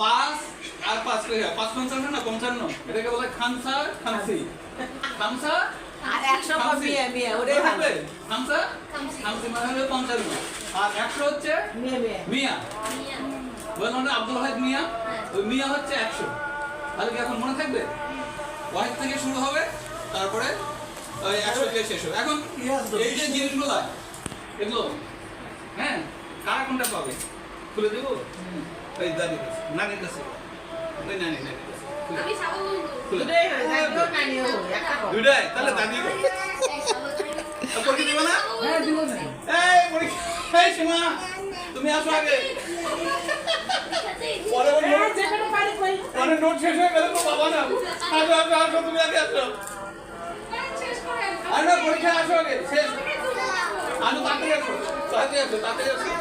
পাঁচ আর পাঁচ করে পাঁচ পঞ্চান্ন না পঞ্চান্ন। এটাকে বলে খামসা খামসি খামসা আর একশো খামসি। মেয়ে মেয়ে ওরে মনে ভালো। থাকবে? খামসা খামসি। খামসি মানে হলো পঞ্চান্ন। আর একশো হচ্ছে? মেয়ে মেয়ে। মিয়া। মিয়া। বললাম না আব্দুল ওয়াহিদ মিয়া। হ্যাঁ। ওই মিয়া হচ্ছে একশো। তাহলে কি এখন মনে থাকবে? ওয়াহিদ থেকে শুরু হবে তারপরে ওই একশো দিয়ে শেষ হবে। এখন এই যে জিনিসগুলো এগুলো হ্যাঁ কারা কোনটা পাবে? খুলে দেবো? ওই দাদির কাছে নানির কাছে। ওই নানি নানির কাছে। দুটোই হয় হয় তাহলে দাদি পরীক্ষা দিবে না? হ্যাঁ দিব না। এই পরীক্ষা এই সীমা তুমি আসো আগে। পরে হ্যাঁ পরে নোট শেষ হয়ে গেলে তো বাবা না। আসো আসো আসো তুমি আগে আসো। শেষ আর না পরীক্ষা আসো আগে শেষ। আমি তো যাব। আসো তাড়াতাড়ি আসো তাড়াতাড়ি আসো।